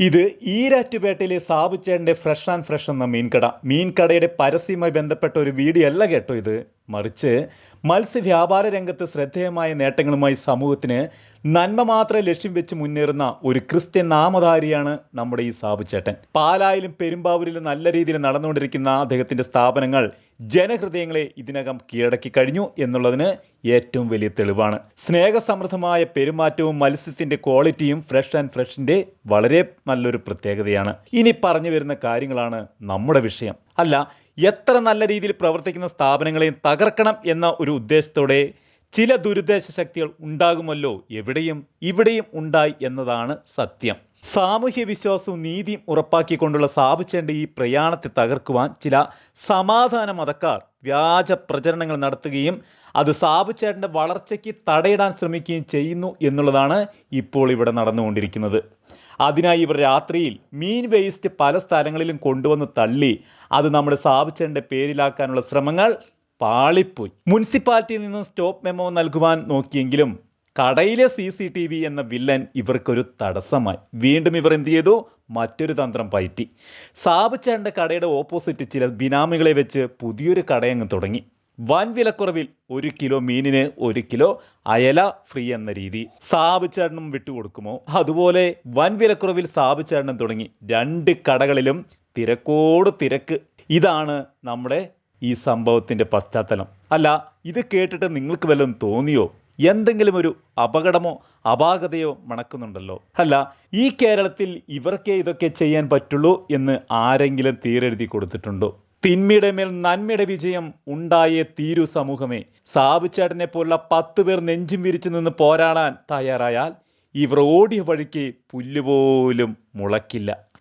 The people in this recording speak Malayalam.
ഇത് ഈരാറ്റുപേട്ടയിലെ സാബുച്ചേട്ടന്റെ ഫ്രഷ് ആൻഡ് ഫ്രഷ് എന്ന മീൻകട. മീൻകടയുടെ പരസ്യവുമായി ബന്ധപ്പെട്ട ഒരു വീഡിയോ അല്ല കേട്ടോ ഇത്. മറിച്ച് മത്സ്യവ്യാപാര രംഗത്ത് ശ്രദ്ധേയമായ നേട്ടങ്ങളുമായി സമൂഹത്തിന് നന്മ മാത്രം ലക്ഷ്യം വെച്ച് മുന്നേറുന്ന ഒരു ക്രിസ്ത്യൻ നാമധാരിയാണ് നമ്മുടെ ഈ സാബുച്ചേട്ടൻ പാലായിലും പെരുമ്പാവൂരിലും നല്ല രീതിയിൽ നടന്നുകൊണ്ടിരിക്കുന്ന അദ്ദേഹത്തിന്റെ സ്ഥാപനങ്ങൾ ജനഹൃദയങ്ങളെ ഇതിനകം കീഴടക്കി കഴിഞ്ഞു എന്നുള്ളതിന് ഏറ്റവും വലിയ തെളിവാണ്. സ്നേഹസമൃദ്ധമായ പെരുമാറ്റവും മത്സ്യത്തിന്റെ ക്വാളിറ്റിയും ഫ്രഷ് ആൻഡ് ഫ്രഷിന്റെ വളരെ നല്ലൊരു പ്രത്യേകതയാണ്. ഇനി പറഞ്ഞു വരുന്ന കാര്യങ്ങളാണ് നമ്മുടെ വിഷയം. അല്ല എത്ര നല്ല രീതിയിൽ പ്രവർത്തിക്കുന്ന സ്ഥാപനങ്ങളെയും തകർക്കണം എന്ന ഒരു ഉദ്ദേശത്തോടെ ചില ദുരുദ്ദേശ ശക്തികൾ ഉണ്ടാകുമല്ലോ എവിടെയും ഇവിടെയും ഉണ്ടായി എന്നതാണ് സത്യം. സാമൂഹ്യ വിശ്വാസവും നീതിയും ഉറപ്പാക്കിക്കൊണ്ടുള്ള സ്ഥാപിച്ചേണ്ട ഈ പ്രയാണത്തെ തകർക്കുവാൻ ചില സമാധാന മതക്കാർ വ്യാജ പ്രചരണങ്ങൾ നടത്തുകയും അത് സാബുച്ചേട്ടന്റെ വളർച്ചയ്ക്ക് തടയിടാൻ ശ്രമിക്കുകയും ചെയ്യുന്നു എന്നുള്ളതാണ് ഇപ്പോൾ ഇവിടെ നടന്നുകൊണ്ടിരിക്കുന്നത്. അതിനായി ഇവർ രാത്രിയിൽ മീൻ വേസ്റ്റ് പല സ്ഥലങ്ങളിലും കൊണ്ടുവന്ന് തള്ളി അത് നമ്മുടെ സാബുച്ചേട്ടന്റെ പേരിലാക്കാനുള്ള ശ്രമങ്ങൾ പാളിപ്പോയി. മുനിസിപ്പാലിറ്റിയിൽ നിന്നും സ്റ്റോപ്പ് മെമ്മോ നൽകുവാൻ നോക്കിയെങ്കിലും കടയിലെ സി സി ടി വി എന്ന വില്ലൻ ഇവർക്കൊരു തടസ്സമായി. വീണ്ടും ഇവർ എന്ത് ചെയ്തു? മറ്റൊരു തന്ത്രം പയറ്റി. സാബുച്ചേട്ടന്റെ കടയുടെ ഓപ്പോസിറ്റ് ചില ബിനാമികളെ വെച്ച് പുതിയൊരു കടയങ്ങ് തുടങ്ങി. വൻ വിലക്കുറവിൽ ഒരു കിലോ മീനിന് ഒരു കിലോ അയല ഫ്രീ എന്ന രീതി. സാബുച്ചേട്ടനും വിട്ടുകൊടുക്കുമോ? അതുപോലെ വൻ വിലക്കുറവിൽ സാബുച്ചേട്ടനും തുടങ്ങി. രണ്ട് കടകളിലും തിരക്കോട് തിരക്ക്. ഇതാണ് നമ്മുടെ ഈ സംഭവത്തിന്റെ പശ്ചാത്തലം. അല്ല ഇത് കേട്ടിട്ട് നിങ്ങൾക്ക് വല്ലതും തോന്നിയോ? എന്തെങ്കിലും ഒരു അപകടമോ അപാകതയോ മണക്കുന്നുണ്ടല്ലോ. അല്ല ഈ കേരളത്തിൽ ഇവർക്കേ ഇതൊക്കെ ചെയ്യാൻ പറ്റുള്ളൂ എന്ന് ആരെങ്കിലും തീരെഴുതി കൊടുത്തിട്ടുണ്ടോ? തിന്മയുടെ മേൽ നന്മയുടെ വിജയം ഉണ്ടായേ തീരു സമൂഹമേ. സാബുച്ചേട്ടനെ പോലുള്ള പത്ത് പേർ നെഞ്ചും വിരിച്ചു നിന്ന് പോരാടാൻ തയ്യാറായാൽ ഇവർ ഓടിയ വഴിക്ക് പുല്ലുപോലും മുളക്കില്ല.